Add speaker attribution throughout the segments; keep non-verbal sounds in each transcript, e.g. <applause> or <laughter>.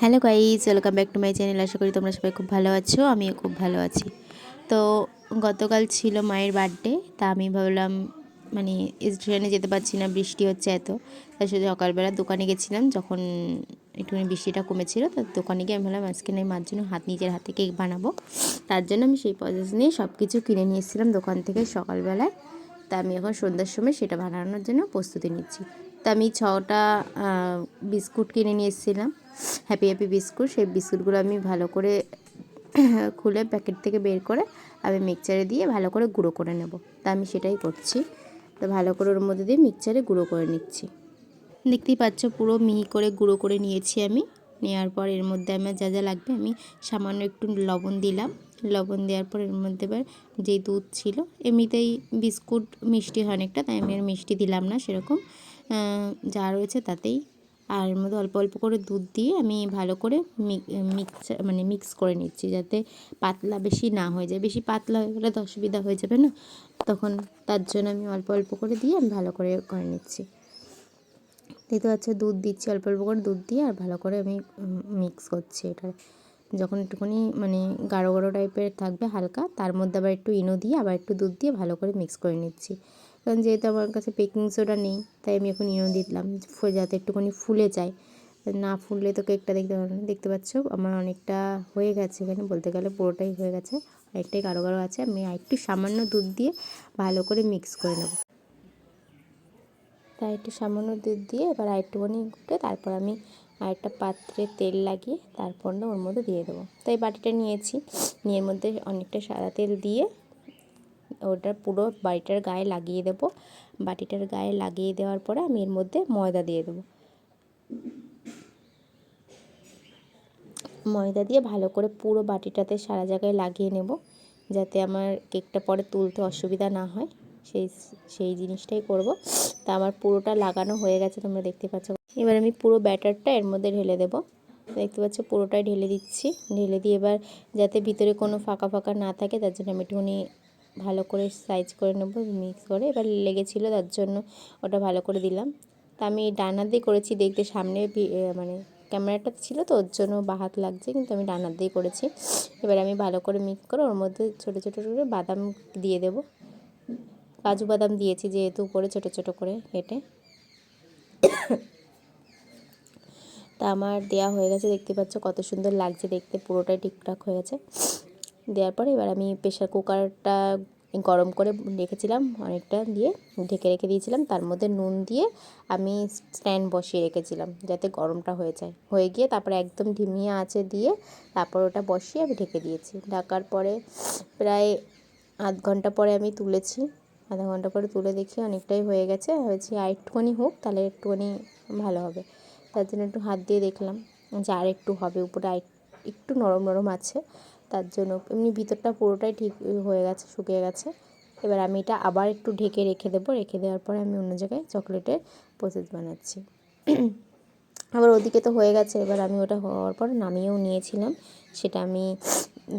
Speaker 1: Hello guys welcome back to my channel আশা করি তোমরা সবাই খুব ভালো আছো, আমিও খুব ভালো আছি। তো গতকাল ছিল মায়ের বার্থডে তা আমি ভাবলাম মানে স্টেশনে যেতে পারছি না, বৃষ্টি হচ্ছে এত। তার সাথে সকালবেলা দোকানে গেছিলাম, যখন একটুখানি বৃষ্টিটা কমেছিল, তো দোকানে গিয়ে আমি ভাবলাম, আজকে নাই মার জন্য হাত, নিজের হাতে কেক বানাবো। তার জন্য আমি সেই প্রসেস নিয়ে সব কিছু কিনে নিয়ে এসেছিলাম দোকান থেকে সকালবেলায়। তা আমি এখন সন্ধ্যার সময় সেটা বানানোর জন্য প্রস্তুতি নিচ্ছি। তা আমি ছটা বিস্কুট কিনে নিয়ে এসেছিলাম। হ্যাপি হ্যাপি বিস্কুট সেই বিস্কুটগুলো আমি ভালো করে <clears throat> খুলে প্যাকেট থেকে বের করে আমি মিক্সচারে দিয়ে ভালো করে গুঁড়ো করে নেব। তা আমি সেটাই করছি। তো ভালো করে ওর মধ্যে দিয়ে মিক্সচারে গুঁড়ো করে নিচ্ছি। দেখতেই পাচ্ছ পুরো মিহি করে গুঁড়ো করে নিয়েছি আমি। নেওয়ার পর এর মধ্যে আমার যা যা লাগবে আমি সামান্য একটু লবণ দিলাম। লবণ দেওয়ার পর এর মধ্যে এবার যেই দুধ ছিল, এমনিতেই বিস্কুট মিষ্টি হয় অনেকটা, তাই আমি আর মিষ্টি দিলাম না সেরকম। যা রয়েছে তাতেই আর এর মধ্যে অল্প অল্প করে দুধ দিয়ে আমি ভালো করে মিক্স মানে মিক্স করে নিচ্ছি যাতে পাতলা বেশি না হয়ে যায়। বেশি পাতলা হয়ে গেলে তো অসুবিধা হয়ে যাবে না? তখন তার জন্য আমি অল্প অল্প করে দিয়ে আমি ভালো করে করে নিচ্ছি। দেখতে পাচ্ছ দুধ দিচ্ছি, অল্প অল্প করে দুধ দিয়ে আর ভালো করে আমি মিক্স করছি এটা যখন একটুখানি মানে গাঢ় গাঢ় টাইপের থাকবে হালকা, তার মধ্যে আবার একটু ইনো দিয়ে আবার একটু দুধ দিয়ে ভালো করে মিক্স করে নিচ্ছি। কারণ যেহেতু আমার কাছে বেকিং সোডা নেই, তাই আমি এখন ইনো দিলাম যাতে একটুখানি ফুলে যায়। না ফুললে তো কেকটা দেখতে পারো না দেখতে পাচ্ছ? আমার অনেকটা হয়ে গেছে এখানে, বলতে গেলে পুরোটাই হয়ে গেছে। অনেকটাই কারও কারও আছে, আমি একটু সামান্য দুধ দিয়ে ভালো করে মিক্স করে নেব। তাই একটু সামান্য দুধ দিয়ে এবার আরেকটুখানি ঘুটে তারপর আমি আরেকটা পাত্রে তেল লাগিয়ে তারপর ওর মধ্যে দিয়ে দেবো। তাই বাটিটা নিয়েছি, নিয়ে মধ্যে অনেকটা সাদা তেল দিয়ে ওটা পুরো বাটিটার গায়ে লাগিয়ে দেবো। বাটিটার গায়ে লাগিয়ে দেওয়ার পরে আমি এর মধ্যে ময়দা দিয়ে দেবো। ময়দা দিয়ে ভালো করে পুরো বাটিটাতে সারা জায়গায় লাগিয়ে নেব, যাতে আমার কেকটা পরে তুলতে অসুবিধা না হয়। সেই সেই জিনিসটাই করব। তা আমার পুরোটা লাগানো হয়ে গেছে, তোমরা দেখতে পাচ্ছ। এবার আমি পুরো ব্যাটারটা এর মধ্যে ঢেলে দেবো। দেখতে পাচ্ছ পুরোটাই ঢেলে দিচ্ছি। ঢেলে দিয়ে এবার যাতে ভিতরে কোনো ফাঁকা ফাঁকা না থাকে, তার জন্য আমি একটুখানি ভালো করে সাইজ করে নেব মিক্স করে। এবার লেগেছিলো, তার জন্য ওটা ভালো করে দিলাম। তা আমি ডানা দিয়ে করেছি, দেখতে সামনে মানে ক্যামেরাটা ছিল তো, ওর জন্য বাহাত লাগছে, কিন্তু আমি ডানার দিয়ে করেছি। এবার আমি ভালো করে মিক্স করে ওর মধ্যে ছোটো ছোটো করে বাদাম দিয়ে দেবো। কাজু বাদাম দিয়েছি যেহেতু উপরে ছোটো ছোটো করে কেটে। তা আমার দেয়া হয়ে গেছে, দেখতে পাচ্ছ কত সুন্দর লাগছে, দেখতে পুরোটাই ঠিকঠাক হয়ে গেছে। দেওয়ার পরে এবার আমি প্রেশার কুকারটা গরম করে রেখেছিলাম অনেকটা দিয়ে, ঢেকে রেখে দিয়েছিলাম। তার মধ্যে নুন দিয়ে আমি স্ট্যান্ড বসিয়ে রেখেছিলাম যাতে গরমটা হয়ে যায়। হয়ে গিয়ে তারপরে একদম ধিমিয়ে আঁচে দিয়ে তারপর ওটা বসিয়ে আমি ঢেকে দিয়েছি। ঢাকার পরে প্রায় আধ ঘণ্টা পরে আমি তুলেছি। আধা ঘণ্টা পরে তুলে দেখি অনেকটাই হয়ে গেছে। হয়েছে আর একটুখানি হোক, তাহলে একটুখানি ভালো হবে। তার জন্য একটু হাত দিয়ে দেখলাম যে আর একটু হবে, উপরে আর একটু নরম নরম আছে। তার জন্য। এমনি ভিতরটা পুরোটাই ঠিক হয়ে গেছে, শুকিয়ে গেছে। এবার আমি এটা আবার একটু ঢেকে রেখে দেবো। রেখে দেওয়ার পরে আমি অন্য জায়গায় চকলেটের প্রসেস বানাচ্ছি। আবার ওদিকে তো হয়ে গেছে। এবার আমি ওটা হওয়ার পর নামিয়েও নিয়েছিলাম। সেটা আমি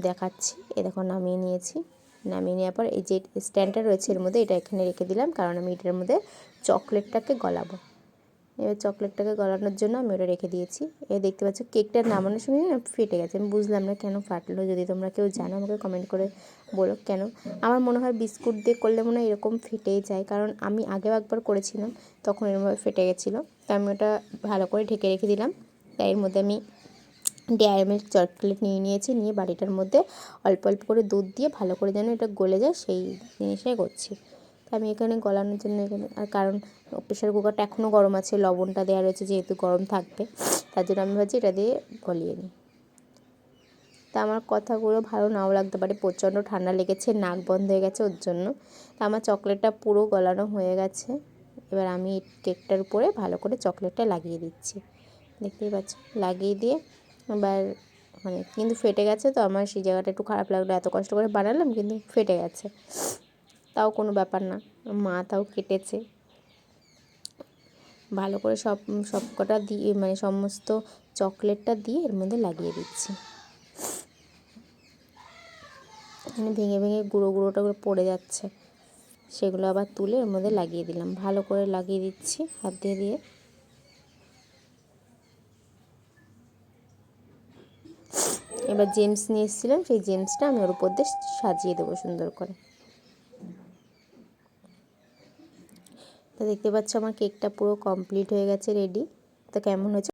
Speaker 1: দেখাচ্ছি। এ দেখো, নামিয়ে নিয়েছি। নামিয়ে নেওয়ার পর এই যে স্ট্যান্ডটা রয়েছে এর মধ্যে, এটা এখানে রেখে দিলাম। কারণ আমি এটার মধ্যে চকলেটটাকে গলাবো। এবার চকলেটটাকে গলানোর জন্য আমি ওটা রেখে দিয়েছি। এ দেখতে পাচ্ছ কেকটা নামানোর না ফেটে গেছে। আমি বুঝলাম না কেন ফাটলো। যদি তোমরা কেউ জানো, আমাকে কমেন্ট করে বলো কেন। আমার মনে হয় বিস্কুট দিয়ে করলে মনে হয় এরকম ফেটেই যায়। কারণ আমি আগেও একবার করেছিলাম, তখন এরমভাবে ফেটে গেছিল। তাই আমি ওটা ভালো করে ঢেকে রেখে দিলাম। তাই এর মধ্যে আমি ডেয়ারি মিল্ক চকলেট নিয়ে নিয়েছি। নিয়ে বাড়িটার মধ্যে অল্প অল্প করে দুধ দিয়ে ভালো করে যেন এটা গলে যায়, সেই জিনিসটাই করছি। তো আমি এখানে গলানোর জন্য এখানে, আর কারণ প্রেশার কুকারটা এখনও গরম আছে, লবণটা দেওয়া রয়েছে যেহেতু গরম থাকবে, তার জন্য আমি ভাবছি এটা দিয়ে গলিয়ে নিই। তা আমার কথাগুলো ভালো নাও লাগতে পারে, প্রচণ্ড ঠান্ডা লেগেছে, নাক বন্ধ হয়ে গেছে ওর জন্য। তা আমার চকলেটটা পুরো গলানো হয়ে গেছে, এবার আমি কেকটার উপরে ভালো করে চকলেটটা লাগিয়ে দিচ্ছি। দেখতেই পাচ্ছ, লাগিয়ে দিয়ে এবার মানে কিন্তু ফেটে গেছে তো, আমার সেই জায়গাটা একটু খারাপ লাগল, এত কষ্ট করে বানালাম কিন্তু ফেটে গেছে। তাও কোনো ব্যাপার না, মা তাও কেটেছে। ভালো করে সব সব কটা দিয়ে মানে সমস্ত চকলেটটা দিয়ে এর মধ্যে লাগিয়ে দিচ্ছি। এখানে ভেঙে ভেঙে গুঁড়ো গুঁড়োটা করে পড়ে যাচ্ছে। সেগুলো আবার তুলে এর মধ্যে লাগিয়ে দিলাম। ভালো করে লাগিয়ে দিচ্ছি, হাত দিয়ে দিয়ে। এবার জেমস নিয়ে এসেছিলাম, সেই জেমসটা আমি ওর উপর দিয়ে সাজিয়ে দেবো সুন্দর করে। তো দেখতে পাচ্ছ আমার কেকটা পুরো কমপ্লিট হয়ে গেছে রেডি তো কেমন হয়েছে